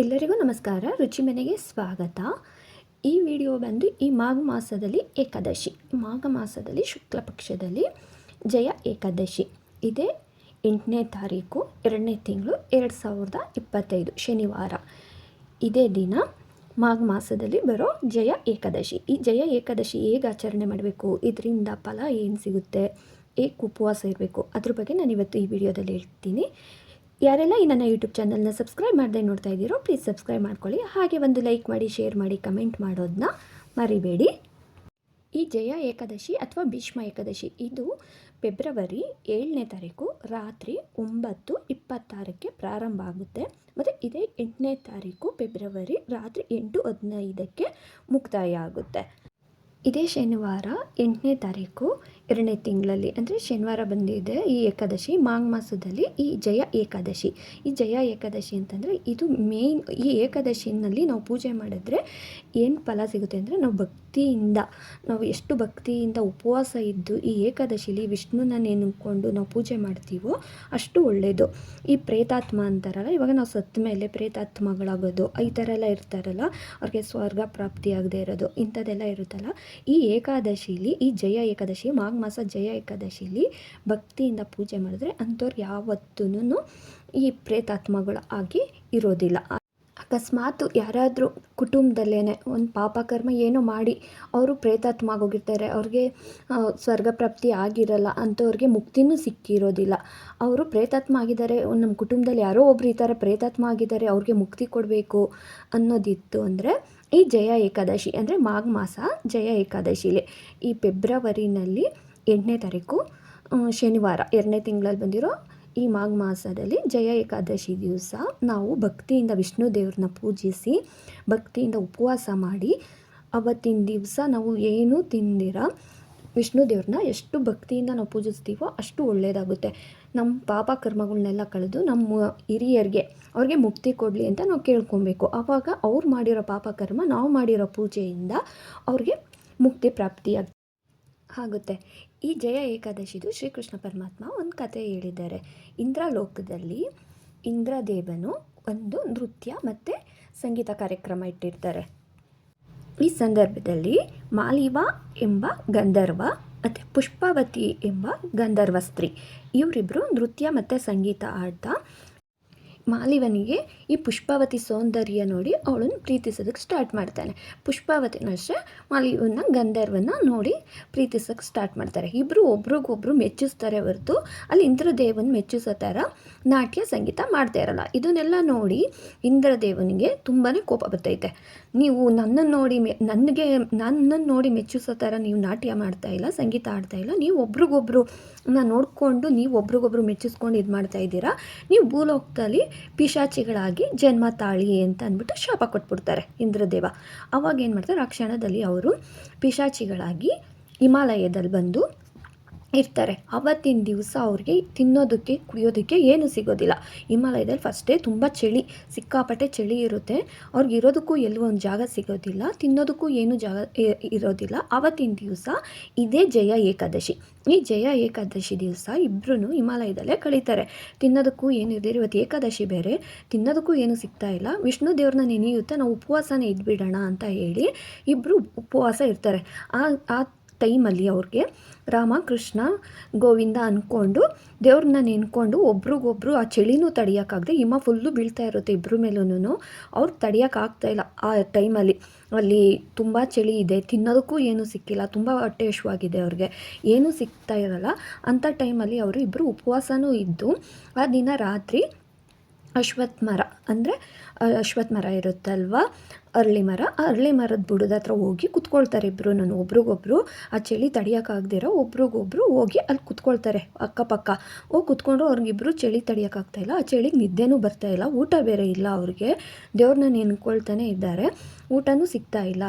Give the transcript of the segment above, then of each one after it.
ಎಲ್ಲರಿಗೂ ನಮಸ್ಕಾರ. ರುಚಿ ಮನೆಗೆ ಸ್ವಾಗತ. ಈ ವಿಡಿಯೋ ಬಂದು ಈ ಮಾಘ ಮಾಸದಲ್ಲಿ ಏಕಾದಶಿ. ಮಾಘ ಮಾಸದಲ್ಲಿ ಶುಕ್ಲ ಪಕ್ಷದಲ್ಲಿ ಜಯ ಏಕಾದಶಿ. ಇದೇ ಎಂಟನೇ ತಾರೀಕು, ಎರಡನೇ ತಿಂಗಳು, ಎರಡು ಸಾವಿರದ ಇಪ್ಪತ್ತೈದು ಶನಿವಾರ. ಇದೇ ದಿನ ಮಾಘ ಮಾಸದಲ್ಲಿ ಬರೋ ಜಯ ಏಕಾದಶಿ. ಈ ಜಯ ಏಕಾದಶಿ ಹೇಗೆ ಆಚರಣೆ ಮಾಡಬೇಕು? ಇದರಿಂದ ಫಲ ಏನು ಸಿಗುತ್ತೆ? ಹೇಗೆ ಉಪವಾಸ ಇರಬೇಕು? ಅದ್ರ ಬಗ್ಗೆ ನಾನು ಇವತ್ತು ಈ ವಿಡಿಯೋದಲ್ಲಿ ಹೇಳ್ತೀನಿ. ಯಾರೆಲ್ಲ ಈ ನನ್ನ ಯೂಟ್ಯೂಬ್ ಚಾನಲ್ನ ಸಬ್ಸ್ಕ್ರೈಬ್ ಮಾಡದೆ ನೋಡ್ತಾ ಇದ್ದೀರೋ ಪ್ಲೀಸ್ ಸಬ್ಸ್ಕ್ರೈಬ್ ಮಾಡ್ಕೊಳ್ಳಿ. ಹಾಗೆ ಒಂದು ಲೈಕ್ ಮಾಡಿ ಶೇರ್ ಮಾಡಿ ಕಮೆಂಟ್ ಮಾಡೋದನ್ನ ಮರಿಬೇಡಿ. ಈ ಜಯ ಏಕಾದಶಿ ಅಥವಾ ಭೀಷ್ಮ ಏಕಾದಶಿ, ಇದು ಫೆಬ್ರವರಿ ಏಳನೇ ತಾರೀಕು ರಾತ್ರಿ ಒಂಬತ್ತು ಇಪ್ಪತ್ತಾರಕ್ಕೆ ಪ್ರಾರಂಭ ಆಗುತ್ತೆ. ಮತ್ತು ಇದೇ ಎಂಟನೇ ತಾರೀಕು ಫೆಬ್ರವರಿ ರಾತ್ರಿ ಎಂಟು ಹದಿನೈದಕ್ಕೆ ಮುಕ್ತಾಯ ಆಗುತ್ತೆ. ಇದೇ ಶನಿವಾರ ಎಂಟನೇ ತಾರೀಕು ಎರಡನೇ ತಿಂಗಳಲ್ಲಿ ಅಂದರೆ ಶನಿವಾರ ಬಂದಿದೆ ಈ ಏಕಾದಶಿ ಮಾಂಗ್ ಮಾಸದಲ್ಲಿ ಈ ಜಯ ಏಕಾದಶಿ. ಈ ಜಯ ಏಕಾದಶಿ ಅಂತಂದರೆ ಇದು ಮೇಯ್ನ್ ಈ ಏಕಾದಶಿನಲ್ಲಿ ನಾವು ಪೂಜೆ ಮಾಡಿದ್ರೆ ಏನು ಫಲ ಸಿಗುತ್ತೆ ಅಂದರೆ ನಾವು ಭಕ್ತಿಯಿಂದ, ನಾವು ಎಷ್ಟು ಭಕ್ತಿಯಿಂದ ಉಪವಾಸ ಇದ್ದು ಈ ಏಕಾದಶಿಲಿ ವಿಷ್ಣುನ ನೆನ್ಕೊಂಡು ನಾವು ಪೂಜೆ ಮಾಡ್ತೀವೋ ಅಷ್ಟು ಒಳ್ಳೆಯದು ಈ ಪ್ರೇತಾತ್ಮ ಅಂತಾರಲ್ಲ, ಇವಾಗ ನಾವು ಸತ್ತ ಮೇಲೆ ಪ್ರೇತಾತ್ಮಗಳಾಗೋದು, ಈ ಥರ ಎಲ್ಲ ಇರ್ತಾರಲ್ಲ, ಅವ್ರಿಗೆ ಸ್ವರ್ಗ ಪ್ರಾಪ್ತಿಯಾಗದೇ ಇರೋದು, ಇಂಥದ್ದೆಲ್ಲ ಇರುತ್ತಲ್ಲ, ಈ ಏಕಾದಶಿಲಿ, ಈ ಜಯ ಏಕಾದಶಿ ಮಾಘ ಮಾಸ ಜಯ ಏಕಾದಶಿಲಿ ಭಕ್ತಿಯಿಂದ ಪೂಜೆ ಮಾಡಿದ್ರೆ ಅಂಥವ್ರು ಯಾವತ್ತೂ ಈ ಪ್ರೇತಾತ್ಮಗಳು ಆಗಿ ಇರೋದಿಲ್ಲ. ಅಕಸ್ಮಾತ್ ಯಾರಾದರೂ ಕುಟುಂಬದಲ್ಲೇ ಒಂದು ಪಾಪಕರ್ಮ ಏನೋ ಮಾಡಿ ಅವರು ಪ್ರೇತಾತ್ಮ ಆಗೋಗಿರ್ತಾರೆ ಅವ್ರಿಗೆ ಸ್ವರ್ಗ ಪ್ರಾಪ್ತಿ ಆಗಿರಲ್ಲ ಅಂಥವ್ರಿಗೆ ಮುಕ್ತಿನೂ ಸಿಕ್ಕಿರೋದಿಲ್ಲ. ಅವರು ಪ್ರೇತಾತ್ಮ ಆಗಿದ್ದಾರೆ ನಮ್ಮ ಕುಟುಂಬದಲ್ಲಿ ಯಾರೋ ಒಬ್ರು ಈ ಥರ ಪ್ರೇತಾತ್ಮ ಆಗಿದ್ದಾರೆ, ಅವ್ರಿಗೆ ಮುಕ್ತಿ ಕೊಡಬೇಕು ಅನ್ನೋದಿತ್ತು ಅಂದರೆ ಈ ಜಯ ಏಕಾದಶಿ ಅಂದರೆ ಮಾಘ ಮಾಸ ಜಯ ಏಕಾದಶಿಲಿ. ಈ ಫೆಬ್ರವರಿನಲ್ಲಿ ಎಂಟನೇ ತಾರೀಕು ಶನಿವಾರ, ಎರಡನೇ ತಿಂಗಳಲ್ಲಿ ಬಂದಿರೋ ಈ ಮಾಘ ಮಾಸದಲ್ಲಿ ಜಯ ಏಕಾದಶಿ ದಿವಸ ನಾವು ಭಕ್ತಿಯಿಂದ ವಿಷ್ಣು ದೇವ್ರನ್ನ ಪೂಜಿಸಿ, ಭಕ್ತಿಯಿಂದ ಉಪವಾಸ ಮಾಡಿ ಅವತ್ತಿನ ದಿವಸ ನಾವು ಏನೂ ತಿಂದಿರ, ವಿಷ್ಣು ದೇವ್ರನ್ನ ಎಷ್ಟು ಭಕ್ತಿಯಿಂದ ನಾವು ಪೂಜಿಸ್ತೀವೋ ಅಷ್ಟು ಒಳ್ಳೆಯದಾಗುತ್ತೆ ನಮ್ಮ ಪಾಪ ಕರ್ಮಗಳನ್ನೆಲ್ಲ ಕಳೆದು ನಮ್ಮ ಹಿರಿಯರಿಗೆ ಅವ್ರಿಗೆ ಮುಕ್ತಿ ಕೊಡಲಿ ಅಂತ ನಾವು ಕೇಳ್ಕೊಬೇಕು. ಆವಾಗ ಅವ್ರು ಮಾಡಿರೋ ಪಾಪ ಕರ್ಮ, ನಾವು ಮಾಡಿರೋ ಪೂಜೆಯಿಂದ ಅವ್ರಿಗೆ ಮುಕ್ತಿ ಪ್ರಾಪ್ತಿಯಾಗ ಆಗುತ್ತೆ. ಈ ಜಯ ಏಕಾದಶಿದು ಶ್ರೀಕೃಷ್ಣ ಪರಮಾತ್ಮ ಒಂದು ಕತೆ ಹೇಳಿದ್ದಾರೆ. ಇಂದ್ರಲೋಕದಲ್ಲಿ ಇಂದ್ರದೇವನು ಒಂದು ನೃತ್ಯ ಮತ್ತು ಸಂಗೀತ ಕಾರ್ಯಕ್ರಮ ಇಟ್ಟಿರ್ತಾರೆ. ಈ ಸಂದರ್ಭದಲ್ಲಿ ಮಾಲಿವ ಎಂಬ ಗಂಧರ್ವ ಮತ್ತು ಪುಷ್ಪಾವತಿ ಎಂಬ ಗಂಧರ್ವ ಸ್ತ್ರೀ ಇವರಿಬ್ಬರು ನೃತ್ಯ ಮತ್ತು ಸಂಗೀತ ಆಡ್ತಾ ಮಾಲಿವನಿಗೆ ಈ ಪುಷ್ಪಾವತಿ ಸೌಂದರ್ಯ ನೋಡಿ ಅವಳನ್ನು ಪ್ರೀತಿಸೋದಕ್ಕೆ ಸ್ಟಾರ್ಟ್ ಮಾಡ್ತಾನೆ. ಪುಷ್ಪಾವತಿನ ಅಷ್ಟೇ ಮಾಲಿವನ್ನ ಗಂಧರ್ವನ ನೋಡಿ ಪ್ರೀತಿಸೋಕ್ಕೆ ಸ್ಟಾರ್ಟ್ ಮಾಡ್ತಾರೆ. ಇಬ್ಬರು ಒಬ್ರಿಗೊಬ್ರು ಮೆಚ್ಚಿಸ್ತಾರೆ ಹೊರತು ಅಲ್ಲಿ ಇಂದ್ರದೇವನ ಮೆಚ್ಚಿಸೋ ಥರ ನಾಟ್ಯ ಸಂಗೀತ ಮಾಡ್ತಾ ಇರಲ್ಲ. ಇದನ್ನೆಲ್ಲ ನೋಡಿ ಇಂದ್ರದೇವನಿಗೆ ತುಂಬಾ ಕೋಪ ಬರ್ತೈತೆ. ನೀವು ನನ್ನನ್ನು ನೋಡಿ ಮೆ, ನನಗೆ, ನನ್ನನ್ನು ನೋಡಿ ಮೆಚ್ಚಿಸೋ ಥರ ನೀವು ನಾಟ್ಯ ಮಾಡ್ತಾ ಇಲ್ಲ, ಸಂಗೀತ ಆಡ್ತಾ ಇಲ್ಲ, ನೀವು ಒಬ್ರಿಗೊಬ್ರು ನೋಡಿಕೊಂಡು ನೀವು ಒಬ್ರಿಗೊಬ್ರು ಮೆಚ್ಚಿಸ್ಕೊಂಡು ಇದು ಮಾಡ್ತಾ ಇದ್ದೀರಾ, ನೀವು ಭೂಲೋಕದಲ್ಲಿ ಪಿಶಾಚಿಗಳಾಗಿ ಜನ್ಮ ತಾಳಿ ಅಂತ ಅಂದ್ಬಿಟ್ಟು ಶಾಪ ಕೊಟ್ಬಿಡ್ತಾರೆ ಇಂದ್ರದೇವ. ಅವಾಗ ಏನು ಮಾಡ್ತಾರೆ, ಆ ಕ್ಷಣದಲ್ಲಿ ಅವರು ಪಿಶಾಚಿಗಳಾಗಿ ಹಿಮಾಲಯದಲ್ಲಿ ಬಂದು ಇರ್ತಾರೆ. ಅವತ್ತಿನ ದಿವಸ ಅವ್ರಿಗೆ ತಿನ್ನೋದಕ್ಕೆ ಕುಡಿಯೋದಕ್ಕೆ ಏನು ಸಿಗೋದಿಲ್ಲ. ಹಿಮಾಲಯದಲ್ಲಿ ಫಸ್ಟೇ ತುಂಬ ಚಳಿ, ಸಿಕ್ಕಾಪಟ್ಟೆ ಚಳಿ ಇರುತ್ತೆ. ಅವ್ರಿಗೆ ಇರೋದಕ್ಕೂ ಎಲ್ಲೂ ಒಂದು ಜಾಗ ಸಿಗೋದಿಲ್ಲ, ತಿನ್ನೋದಕ್ಕೂ ಏನು ಜಾಗ ಇರೋದಿಲ್ಲ. ಅವತ್ತಿನ ದಿವಸ ಇದೇ ಜಯ ಏಕಾದಶಿ. ಈ ಜಯ ಏಕಾದಶಿ ದಿವಸ ಇಬ್ಬರೂ ಹಿಮಾಲಯದಲ್ಲೇ ಕಳೀತಾರೆ. ತಿನ್ನೋದಕ್ಕೂ ಏನು ಇದೆ ಇವತ್ತು ಏಕಾದಶಿ ಬೇರೆ. ತಿನ್ನೋದಕ್ಕೂ ಏನು ಸಿಗ್ತಾ ಇಲ್ಲ. ವಿಷ್ಣು ದೇವ್ರನ್ನ ನೆನೆಯುತ್ತೆ ನಾವು ಉಪವಾಸನೇ ಇದ್ಬಿಡೋಣ ಅಂತ ಹೇಳಿ ಇಬ್ಬರು ಉಪವಾಸ ಇರ್ತಾರೆ. ಆ ಟೈಮಲ್ಲಿ ಅವ್ರಿಗೆ ರಾಮ, ಕೃಷ್ಣ, ಗೋವಿಂದ ಅಂದ್ಕೊಂಡು ದೇವ್ರನ್ನ ನೆನ್ಕೊಂಡು ಒಬ್ರಿಗೊಬ್ರು ಆ ಚಳಿನೂ ತಡಿಯೋಕ್ಕಾಗದೆ ಹಿಮ ಫುಲ್ಲು ಬೀಳ್ತಾ ಇರುತ್ತೆ ಇಬ್ಬರ ಮೇಲೂ ಅವ್ರು ತಡಿಯೋಕ್ಕಾಗ್ತಾಯಿಲ್ಲ ಆ ಟೈಮಲ್ಲಿ. ಅಲ್ಲಿ ತುಂಬ ಚಳಿ ಇದೆ, ತಿನ್ನೋದಕ್ಕೂ ಏನೂ ಸಿಕ್ಕಿಲ್ಲ, ತುಂಬ ಹೊಟ್ಟೆ ಹಶ್ವಾಗಿದೆ ಅವ್ರಿಗೆ. ಏನೂ ಸಿಗ್ತಾ ಇರಲ್ಲ. ಅಂಥ ಟೈಮಲ್ಲಿ ಅವರು ಇಬ್ಬರು ಉಪವಾಸನೂ ಇದ್ದು ಆ ದಿನ ರಾತ್ರಿ ಅಶ್ವತ್ಥ ಮರ ಅಂದರೆ ಅಶ್ವತ್ಥ ಮರ ಇರುತ್ತಲ್ವ? ಅರಳಿ ಮರ, ಆ ಅರಳಿ ಮರದ ಬುಡದ ಹತ್ರ ಹೋಗಿ ಕುತ್ಕೊಳ್ತಾರೆ ಇಬ್ಬರು ನಾನು ಒಬ್ರಿಗೊಬ್ರು, ಆ ಚಳಿ ತಡಿಯೋಕ್ಕಾಗ್ದಿರೋ ಒಬ್ರಿಗೊಬ್ರು ಹೋಗಿ ಅಲ್ಲಿ ಕುತ್ಕೊಳ್ತಾರೆ ಅಕ್ಕಪಕ್ಕ. ಹೋಗಿ ಕುತ್ಕೊಂಡು ಅವ್ರಿಗಿಬ್ರು ಚಳಿ ತಡಿಯೋಕ್ಕಾಗ್ತಾಯಿಲ್ಲ ಆ ಚಳಿಗೆ ನಿದ್ದೆನೂ ಬರ್ತಾಯಿಲ್ಲ ಊಟ ಬೇರೆ ಇಲ್ಲ ಅವ್ರಿಗೆ. ದೇವ್ರನ್ನ ನೆನ್ಕೊಳ್ತಾನೆ ಇದ್ದಾರೆ. ಊಟನೂ ಸಿಗ್ತಾ ಇಲ್ಲ.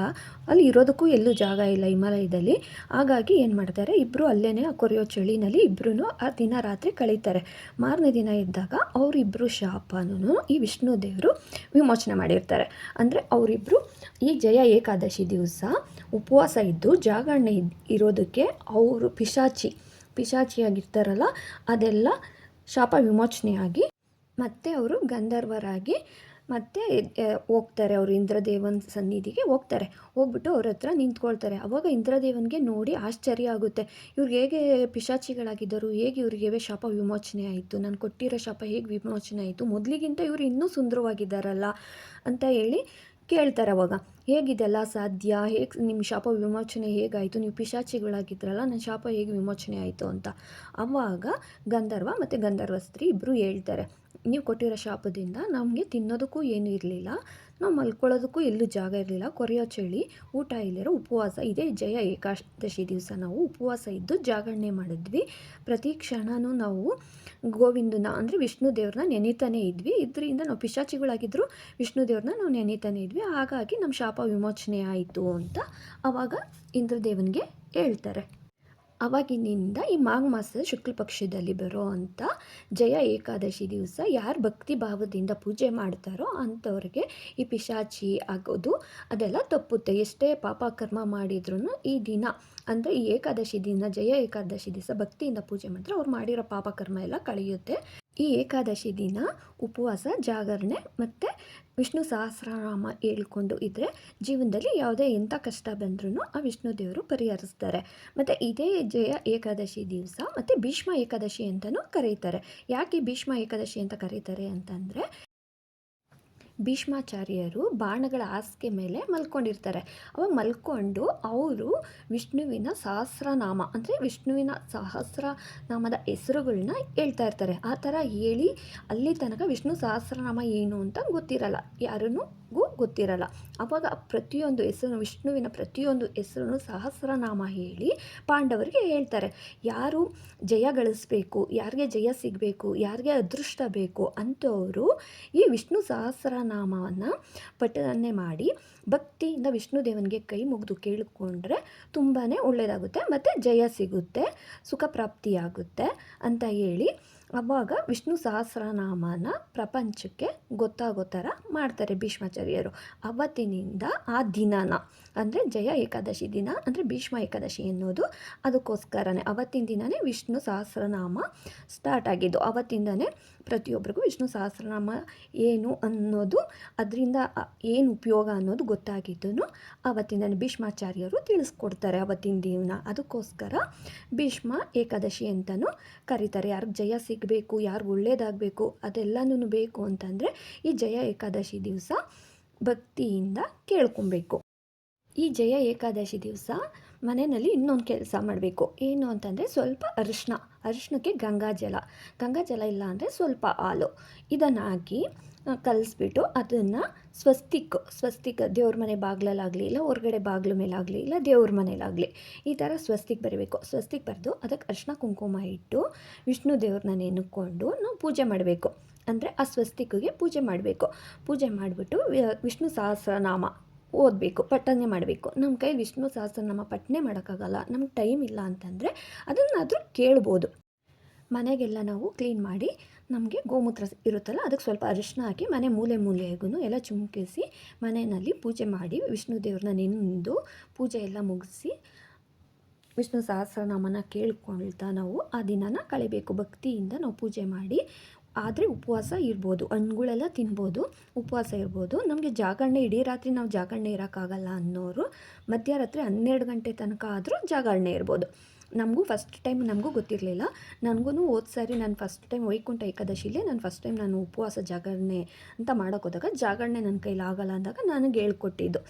ಅಲ್ಲಿ ಇರೋದಕ್ಕೂ ಎಲ್ಲೂ ಜಾಗ ಇಲ್ಲ ಹಿಮಾಲಯದಲ್ಲಿ. ಹಾಗಾಗಿ ಏನು ಮಾಡ್ತಾರೆ ಇಬ್ಬರು ಅಲ್ಲೇ ಆ ಕೊರೆಯೋ ಚಳಿನಲ್ಲಿ ಇಬ್ಬರೂ ಆ ದಿನ ರಾತ್ರಿ ಕಳೀತಾರೆ. ಮಾರನೇ ದಿನ ಇದ್ದಾಗ ಅವರಿಬ್ಬರು ಶಾಪನೂ ಈ ವಿಷ್ಣು ದೇವರು ವಿಮೋಚನೆ ಮಾಡಿರ್ತಾರೆ. ಅಂದರೆ ಅವರಿಬ್ಬರು ಈ ಜಯ ಏಕಾದಶಿ ದಿವಸ ಉಪವಾಸ ಇದ್ದು ಜಾಗರಣೆ ಇರೋದಕ್ಕೆ ಅವರು ಪಿಶಾಚಿ, ಪಿಶಾಚಿಯಾಗಿರ್ತಾರಲ್ಲ, ಅದೆಲ್ಲ ಶಾಪ ವಿಮೋಚನೆಯಾಗಿ ಮತ್ತೆ ಅವರು ಗಂಧರ್ವರಾಗಿ ಮತ್ತೆ ಹೋಗ್ತಾರೆ. ಅವರು ಇಂದ್ರದೇವನ ಸನ್ನಿಧಿಗೆ ಹೋಗ್ತಾರೆ. ಹೋಗ್ಬಿಟ್ಟು ಅವ್ರ ಹತ್ರ ನಿಂತ್ಕೊಳ್ತಾರೆ. ಅವಾಗ ಇಂದ್ರದೇವನಿಗೆ ನೋಡಿ ಆಶ್ಚರ್ಯ ಆಗುತ್ತೆ. ಇವ್ರಿಗೆ ಹೇಗೆ ಪಿಶಾಚಿಗಳಾಗಿದ್ದರು, ಹೇಗೆ ಇವರಿಗೆ ಶಾಪ ವಿಮೋಚನೆ ಆಯಿತು, ನಾನು ಕೊಟ್ಟಿರೋ ಶಾಪ ಹೇಗೆ ವಿಮೋಚನೆ ಆಯಿತು? ಮೊದಲಿಗಿಂತ ಇವರು ಇನ್ನೂ ಸುಂದರವಾಗಿದ್ದಾರಲ್ಲ ಅಂತ ಹೇಳಿ ಕೇಳ್ತಾರೆ ಅವಾಗ. ಹೇಗಿದೆಲ್ಲ ಸಾಧ್ಯ? ಹೇಗೆ ನಿಮ್ಮ ಶಾಪ ವಿಮೋಚನೆ ಹೇಗಾಯಿತು? ನೀವು ಪಿಶಾಚಿಗಳಾಗಿದ್ರಲ್ಲ ನನ್ನ ಶಾಪ ಹೇಗೆ ವಿಮೋಚನೆ ಆಯಿತು ಅಂತ. ಅವಾಗ ಗಂಧರ್ವ ಮತ್ತು ಗಂಧರ್ವ ಸ್ತ್ರೀ ಇಬ್ಬರು ಹೇಳ್ತಾರೆ, ನೀವು ಕೊಟ್ಟಿರೋ ಶಾಪದಿಂದ ನಮಗೆ ತಿನ್ನೋದಕ್ಕೂ ಏನೂ ಇರಲಿಲ್ಲ, ನಾವು ಮಲ್ಕೊಳ್ಳೋದಕ್ಕೂ ಎಲ್ಲೂ ಜಾಗ ಇರಲಿಲ್ಲ, ಕೊರೆಯೋ ಚಳಿ, ಊಟ ಇಲ್ಲಿರೋ ಉಪವಾಸ ಇದೇ, ಜಯ ಏಕಾದಶಿ ದಿವಸ ನಾವು ಉಪವಾಸ ಇದ್ದು ಜಾಗರಣೆ ಮಾಡಿದ್ವಿ, ಪ್ರತಿ ಕ್ಷಣವೂ ನಾವು ಗೋವಿಂದನ, ಅಂದರೆ ವಿಷ್ಣು ದೇವ್ರನ್ನ ನೆನೀತಾನೆ ಇದ್ವಿ. ಇದರಿಂದ ನಾವು ಪಿಶಾಚಿಗಳಾಗಿದ್ದರೂ ವಿಷ್ಣು ದೇವ್ರನ್ನ ನಾವು ನೆನೀತಾನೆ ಇದ್ವಿ. ಹಾಗಾಗಿ ನಮ್ಮ ಶಾಪ ವಿಮೋಚನೆ ಆಯಿತು ಅಂತ ಆವಾಗ ಇಂದ್ರದೇವನಿಗೆ ಹೇಳ್ತಾರೆ. ಅವಾಗಿನಿಂದ ಈ ಮಾಘ ಮಾಸದ ಶುಕ್ಲ ಪಕ್ಷದಲ್ಲಿ ಬರೋ ಅಂಥ ಜಯ ಏಕಾದಶಿ ದಿವಸ ಯಾರು ಭಕ್ತಿ ಭಾವದಿಂದ ಪೂಜೆ ಮಾಡ್ತಾರೋ ಅಂಥವ್ರಿಗೆ ಈ ಪಿಶಾಚಿ ಆಗೋದು, ಅದೆಲ್ಲ ತಪ್ಪುತ್ತೆ. ಎಷ್ಟೇ ಪಾಪ ಕರ್ಮ ಮಾಡಿದ್ರೂ ಈ ದಿನ, ಅಂದರೆ ಈ ಏಕಾದಶಿ ದಿನ, ಜಯ ಏಕಾದಶಿ ದಿವಸ ಭಕ್ತಿಯಿಂದ ಪೂಜೆ ಮಾಡಿದ್ರೆ ಅವ್ರು ಮಾಡಿರೋ ಪಾಪಕರ್ಮ ಎಲ್ಲ ಕಳೆಯುತ್ತೆ. ಈ ಏಕಾದಶಿ ದಿನ ಉಪವಾಸ, ಜಾಗರಣೆ ಮತ್ತು ವಿಷ್ಣು ಸಹಸ್ರನಾಮ ಹೇಳ್ಕೊಂಡು ಇದ್ದರೆ ಜೀವನದಲ್ಲಿ ಯಾವುದೇ ಎಂಥ ಕಷ್ಟ ಬಂದ್ರೂ ಆ ವಿಷ್ಣು ದೇವರು ಪರಿಹರಿಸ್ತಾರೆ. ಮತ್ತು ಇದೇ ಜಯ ಏಕಾದಶಿ ದಿವಸ ಮತ್ತು ಭೀಷ್ಮ ಏಕಾದಶಿ ಅಂತಲೂ ಕರೀತಾರೆ. ಯಾಕೆ ಭೀಷ್ಮ ಏಕಾದಶಿ ಅಂತ ಕರೀತಾರೆ ಅಂತಂದರೆ ಭೀಷ್ಮಾಚಾರ್ಯರು ಬಾಣಗಳ ಹಾಸಿಗೆ ಮೇಲೆ ಮಲ್ಕೊಂಡಿರ್ತಾರೆ. ಅವಾಗ ಮಲ್ಕೊಂಡು ಅವರು ವಿಷ್ಣುವಿನ ಸಹಸ್ರನಾಮ, ಅಂದರೆ ವಿಷ್ಣುವಿನ ಸಹಸ್ರನಾಮದ ಹೆಸರುಗಳನ್ನ ಹೇಳ್ತಾ ಇರ್ತಾರೆ. ಆ ಥರ ಹೇಳಿ ಅಲ್ಲಿ ತನಕ ವಿಷ್ಣು ಸಹಸ್ರನಾಮ ಏನು ಅಂತ ಗೊತ್ತಿರಲ್ಲ. ಯಾರನ್ನೂ ಗೊತ್ತಿರಲ್ಲ. ಅವಾಗ ಪ್ರತಿಯೊಂದು ಹೆಸರು, ವಿಷ್ಣುವಿನ ಪ್ರತಿಯೊಂದು ಹೆಸರನ್ನು ಸಹಸ್ರನಾಮ ಹೇಳಿ ಪಾಂಡವರಿಗೆ ಹೇಳ್ತಾರೆ. ಯಾರು ಜಯ ಗಳಿಸ್ಬೇಕು, ಯಾರಿಗೆ ಜಯ ಸಿಗಬೇಕು, ಯಾರಿಗೆ ಅದೃಷ್ಟ ಬೇಕು ಅಂಥವರು ಈ ವಿಷ್ಣು ಸಹಸ್ರನಾಮವನ್ನು ಪಠನೆ ಮಾಡಿ ಭಕ್ತಿಯಿಂದ ವಿಷ್ಣು ದೇವನಿಗೆ ಕೈ ಮುಗಿದು ಕೇಳಿಕೊಂಡ್ರೆ ತುಂಬಾ ಒಳ್ಳೆಯದಾಗುತ್ತೆ ಮತ್ತು ಜಯ ಸಿಗುತ್ತೆ, ಸುಖ ಪ್ರಾಪ್ತಿಯಾಗುತ್ತೆ ಅಂತ ಹೇಳಿ ಅವಾಗ ವಿಷ್ಣು ಸಹಸ್ರನಾಮನ ಪ್ರಪಂಚಕ್ಕೆ ಗೊತ್ತಾಗೋ ಥರ ಮಾಡ್ತಾರೆ ಭೀಷ್ಮಾಚಾರ್ಯರು. ಅವತ್ತಿನಿಂದ ಆ ದಿನನ, ಅಂದರೆ ಜಯ ಏಕಾದಶಿ ದಿನ, ಅಂದರೆ ಭೀಷ್ಮ ಏಕಾದಶಿ ಎನ್ನುವುದು ಅದಕ್ಕೋಸ್ಕರನೇ. ಅವತ್ತಿನ ದಿನವೇ ವಿಷ್ಣು ಸಹಸ್ರನಾಮ ಸ್ಟಾರ್ಟ್ ಆಗಿದ್ದು, ಅವತ್ತಿಂದನೇ ಪ್ರತಿಯೊಬ್ಬರಿಗೂ ವಿಷ್ಣು ಸಹಸ್ರನಾಮ ಏನು ಅನ್ನೋದು, ಅದರಿಂದ ಏನು ಉಪಯೋಗ ಅನ್ನೋದು ಗೊತ್ತಾಗಿದ್ದು ಆವತ್ತಿನ ಭೀಷ್ಮಾಚಾರ್ಯರು ತಿಳಿಸ್ಕೊಡ್ತಾರೆ ಅವತ್ತಿನ ದಿನ. ಅದಕ್ಕೋಸ್ಕರ ಭೀಷ್ಮ ಏಕಾದಶಿ ಅಂತಲೂ ಕರೀತಾರೆ. ಯಾರಿಗೆ ಜಯ ಸಿಗಬೇಕು, ಯಾರು ಒಳ್ಳೇದಾಗಬೇಕು ಅದೆಲ್ಲನೂ ಬೇಕು ಅಂತಂದರೆ ಈ ಜಯ ಏಕಾದಶಿ ದಿವಸ ಭಕ್ತಿಯಿಂದ ಕೇಳ್ಕೊಬೇಕು. ಈ ಜಯ ಏಕಾದಶಿ ದಿವಸ ಮನೆಯಲ್ಲಿ ಇನ್ನೊಂದು ಕೆಲಸ ಮಾಡಬೇಕು. ಏನು ಅಂತಂದರೆ ಸ್ವಲ್ಪ ಅರಿಶಿನ. ಅರಿಶಿನಕ್ಕೆ ಗಂಗಾಜಲ. ಗಂಗಾಜಲ ಇಲ್ಲ ಅಂದರೆ ಸ್ವಲ್ಪ ಹಾಲು. ಇದನ್ನು ಹಾಕಿ ಕಲಿಸ್ಬಿಟ್ಟು ಅದನ್ನು ಸ್ವಸ್ತಿಕ್ ಸ್ವಸ್ತಿಕ್ ದೇವ್ರ ಮನೆ ಬಾಗಿಲಲ್ಲಾಗಲಿ ಇಲ್ಲ ಹೊರಗಡೆ ಬಾಗಿಲು ಮೇಲಾಗಲಿ ಇಲ್ಲ ದೇವ್ರ ಮನೇಲಾಗಲಿ ಈ ಥರ ಸ್ವಸ್ತಿಕ್ ಬರಬೇಕು. ಸ್ವಸ್ತಿಕ್ ಬರೆದು ಅದಕ್ಕೆ ಅರ್ಶಿನ ಕುಂಕುಮ ಇಟ್ಟು ವಿಷ್ಣು ದೇವ್ರನ್ನ ನೆನಕೊಂಡು ನಾವು ಪೂಜೆ ಮಾಡಬೇಕು. ಅಂದರೆ ಆ ಸ್ವಸ್ತಿಕ್ಗೆ ಪೂಜೆ ಮಾಡಬೇಕು. ಪೂಜೆ ಮಾಡಿಬಿಟ್ಟು ವಿಷ್ಣು ಸಹಸ್ರನಾಮ ಓದಬೇಕು ಪಠನೆ ಮಾಡಬೇಕು. ನಮ್ಮ ಕೈ ವಿಷ್ಣು ಸಹಸ್ರನಾಮ ಪಠನೆ ಮಾಡೋಕ್ಕಾಗಲ್ಲ. ನಮ್ಗೆ ಟೈಮ್ ಇಲ್ಲ ಅಂತಂದರೆ ಅದನ್ನಾದರೂ ಕೇಳ್ಬೋದು. ಮನೆಗೆಲ್ಲ ನಾವು ಕ್ಲೀನ್ ಮಾಡಿ ನಮಗೆ ಗೋಮೂತ್ರ ಇರುತ್ತಲ್ಲ, ಅದಕ್ಕೆ ಸ್ವಲ್ಪ ಅರಿಶಿನ ಹಾಕಿ ಮನೆ ಮೂಲೆ ಮೂಲೆಗೂ ಎಲ್ಲ ಚುಮುಕಿಸಿ ಮನೆಯಲ್ಲಿ ಪೂಜೆ ಮಾಡಿ ವಿಷ್ಣು ದೇವ್ರನ್ನ ನಿಂದು ಪೂಜೆ ಎಲ್ಲ ಮುಗಿಸಿ ವಿಷ್ಣು ಸಹಸ್ರನಾಮನ ಕೇಳ್ಕೊಳ್ತಾ ನಾವು ಆ ದಿನನ ಕಳಿಬೇಕು. ಭಕ್ತಿಯಿಂದ ನಾವು ಪೂಜೆ ಮಾಡಿ, ಆದರೆ ಉಪವಾಸ ಇರ್ಬೋದು, ಹಣ್ಣುಗಳೆಲ್ಲ ತಿನ್ಬೋದು, ಉಪವಾಸ ಇರ್ಬೋದು. ನಮಗೆ ಜಾಗರಣೆ, ಇಡೀ ರಾತ್ರಿ ನಾವು ಜಾಗರಣೆ ಇರೋಕ್ಕಾಗಲ್ಲ ಅನ್ನೋರು ಮಧ್ಯರಾತ್ರಿ ಹನ್ನೆರಡು ಗಂಟೆ ತನಕ ಆದರೂ ಜಾಗರಣೆ ಇರ್ಬೋದು. ನಮಗೂ ಫಸ್ಟ್ ಟೈಮ್ ನಮಗೂ ಗೊತ್ತಿರಲಿಲ್ಲ. ನನಗೂ ಹೋದ ಸಾರಿ ನಾನು ಫಸ್ಟ್ ಟೈಮ್ ವೈಕುಂಠ ಏಕಾದಶಿಲೇ ನಾನು ಫಸ್ಟ್ ಟೈಮ್ ನಾನು ಉಪವಾಸ ಜಾಗರಣೆ ಅಂತ ಮಾಡೋಕ್ಕೋದಾಗ ಜಾಗರಣೆ ನನ್ನ ಕೈಲಿ ಆಗಲ್ಲ ಅಂದಾಗ ನನಗೆ ಹೇಳ್ಕೊಟ್ಟಿದ್ದು.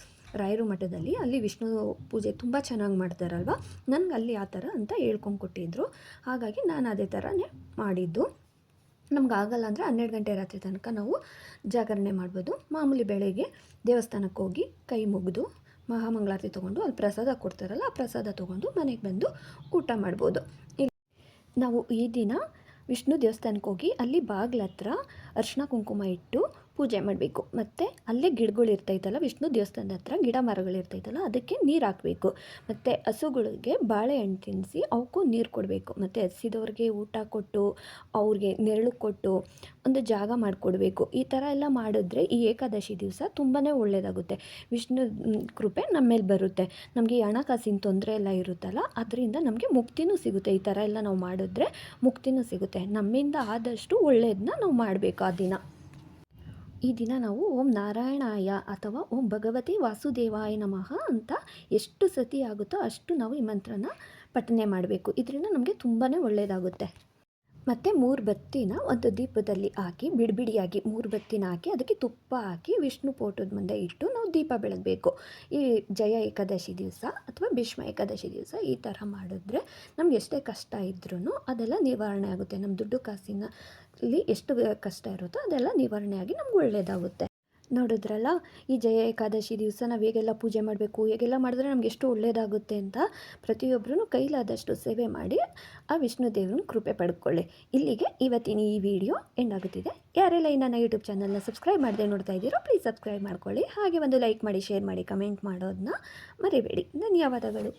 ರಾಯರು ಮಠದಲ್ಲಿ ಅಲ್ಲಿ ವಿಷ್ಣು ಪೂಜೆ ತುಂಬ ಚೆನ್ನಾಗಿ ಮಾಡ್ತಾರಲ್ವ? ನನಗೆ ಅಲ್ಲಿ ಆ ಥರ ಅಂತ ಹೇಳ್ಕೊಂಡು ಕೊಟ್ಟಿದ್ದರು ಹಾಗಾಗಿ ನಾನು ಅದೇ ಥರನೇ ಮಾಡಿದ್ದು. ನಮ್ಗೆ ಆಗಲ್ಲ ಅಂದರೆ ಹನ್ನೆರಡು ಗಂಟೆ ರಾತ್ರಿ ತನಕ ನಾವು ಜಾಗರಣೆ ಮಾಡ್ಬೋದು. ಮಾಮೂಲಿ ಬೆಳಗ್ಗೆ ದೇವಸ್ಥಾನಕ್ಕೆ ಹೋಗಿ ಕೈ ಮುಗಿದು ಮಹಾಮಂಗಳಾರತಿ ತೊಗೊಂಡು ಅಲ್ಲಿ ಪ್ರಸಾದ ಕೊಡ್ತಾರಲ್ಲ, ಆ ಪ್ರಸಾದ ತೊಗೊಂಡು ಮನೆಗೆ ಬಂದು ಊಟ ಮಾಡ್ಬೋದು. ಇಲ್ಲಿ ನಾವು ಈ ದಿನ ವಿಷ್ಣು ದೇವಸ್ಥಾನಕ್ಕೆ ಹೋಗಿ ಅಲ್ಲಿ ಬಾಗ್ಲ ಹತ್ರ ಅರ್ಶಿನ ಕುಂಕುಮ ಇಟ್ಟು ಪೂಜೆ ಮಾಡಬೇಕು. ಮತ್ತು ಅಲ್ಲೇ ಗಿಡಗಳು ಇರ್ತೈತಲ್ಲ, ವಿಷ್ಣು ದೇವಸ್ಥಾನದ ಹತ್ರ ಗಿಡ ಮರಗಳು ಇರ್ತೈತಲ್ಲ, ಅದಕ್ಕೆ ನೀರು ಹಾಕಬೇಕು. ಮತ್ತು ಹಸುಗಳಿಗೆ ಬಾಳೆಹಣ್ಣು ತಿನ್ನಿಸಿ ಅವಕ್ಕೂ ನೀರು ಕೊಡಬೇಕು. ಮತ್ತು ಹಸಿದವ್ರಿಗೆ ಊಟ ಕೊಟ್ಟು, ಅವ್ರಿಗೆ ನೆರಳು ಕೊಟ್ಟು ಒಂದು ಜಾಗ ಮಾಡಿಕೊಡ್ಬೇಕು. ಈ ಥರ ಎಲ್ಲ ಮಾಡಿದ್ರೆ ಈ ಏಕಾದಶಿ ದಿವಸ ತುಂಬಾ ಒಳ್ಳೆಯದಾಗುತ್ತೆ ವಿಷ್ಣು ಕೃಪೆ ನಮ್ಮ ಮೇಲೆ ಬರುತ್ತೆ. ನಮಗೆ ಹಣಕಾಸಿನ ತೊಂದರೆ ಎಲ್ಲ ಇರುತ್ತಲ್ಲ, ಅದರಿಂದ ನಮಗೆ ಮುಕ್ತಿನೂ ಸಿಗುತ್ತೆ. ಈ ಥರ ಎಲ್ಲ ನಾವು ಮಾಡಿದ್ರೆ ಮುಕ್ತಿನೂ ಸಿಗುತ್ತೆ. ನಮ್ಮಿಂದ ಆದಷ್ಟು ಒಳ್ಳೆಯದನ್ನ ನಾವು ಮಾಡಬೇಕು ಆ ದಿನ. ಈ ದಿನ ನಾವು ಓಂ ನಾರಾಯಣಾಯ ಅಥವಾ ಓಂ ಭಗವತಿ ವಾಸುದೇವಾಯ ನಮಃ ಅಂತ ಎಷ್ಟು ಸತಿ ಆಗುತ್ತೋ ಅಷ್ಟು ನಾವು ಈ ಮಂತ್ರನ ಪಠನೆ ಮಾಡಬೇಕು. ಇದರಿಂದ ನಮಗೆ ತುಂಬಾ ಒಳ್ಳೆಯದಾಗುತ್ತೆ ಮತ್ತು ಮೂರು ಬತ್ತಿನ ಒಂದು ದೀಪದಲ್ಲಿ ಹಾಕಿ, ಬಿಡಿಬಿಡಿಯಾಗಿ ಮೂರು ಬತ್ತಿನ ಹಾಕಿ, ಅದಕ್ಕೆ ತುಪ್ಪ ಹಾಕಿ, ವಿಷ್ಣು ಫೋಟೋದ ಮುಂದೆ ಇಟ್ಟು ನಾವು ದೀಪ ಬೆಳಗಬೇಕು. ಈ ಜಯ ಏಕಾದಶಿ ದಿವಸ ಅಥವಾ ಭೀಷ್ಮ ಏಕಾದಶಿ ದಿವಸ ಈ ಥರ ಮಾಡಿದ್ರೆ ನಮ್ಗೆ ಎಷ್ಟೇ ಕಷ್ಟ ಇದ್ರೂ ಅದೆಲ್ಲ ನಿವಾರಣೆ ಆಗುತ್ತೆ. ನಮ್ಮ ದುಡ್ಡು ಕಾಸಿನಲ್ಲಿ ಎಷ್ಟು ಕಷ್ಟ ಇರುತ್ತೋ ಅದೆಲ್ಲ ನಿವಾರಣೆ ಆಗಿ ನಮ್ಗೆ ಒಳ್ಳೆಯದಾಗುತ್ತೆ ನೋಡಿದ್ರಲ್ಲ, ಈ ಜಯ ಏಕಾದಶಿ ದಿವಸ ನಾವು ಹೇಗೆಲ್ಲ ಪೂಜೆ ಮಾಡಬೇಕು, ಹೇಗೆಲ್ಲ ಮಾಡಿದ್ರೆ ನಮ್ಗೆ ಎಷ್ಟು ಒಳ್ಳೆಯದಾಗುತ್ತೆ ಅಂತ ಪ್ರತಿಯೊಬ್ಬರೂ ಕೈಲಾದಷ್ಟು ಸೇವೆ ಮಾಡಿ ಆ ವಿಷ್ಣು ದೇವ್ರನ್ನ ಕೃಪೆ ಪಡ್ಕೊಳ್ಳಿ. ಇಲ್ಲಿಗೆ ಇವತ್ತಿನ ಈ ವಿಡಿಯೋ ಎಂಡ್ ಆಗುತ್ತಿದೆ. ಯಾರೆಲ್ಲ ಈ ನನ್ನ ಯೂಟ್ಯೂಬ್ ಚಾನಲ್ನ ಸಬ್ಸ್ಕ್ರೈಬ್ ಮಾಡದೆ ನೋಡ್ತಾ ಇದ್ದೀರೋ ಪ್ಲೀಸ್ ಸಬ್ಸ್ಕ್ರೈಬ್ ಮಾಡ್ಕೊಳ್ಳಿ. ಹಾಗೆ ಒಂದು ಲೈಕ್ ಮಾಡಿ, ಶೇರ್ ಮಾಡಿ, ಕಮೆಂಟ್ ಮಾಡೋದನ್ನ ಮರಿಬೇಡಿ. ಧನ್ಯವಾದಗಳು.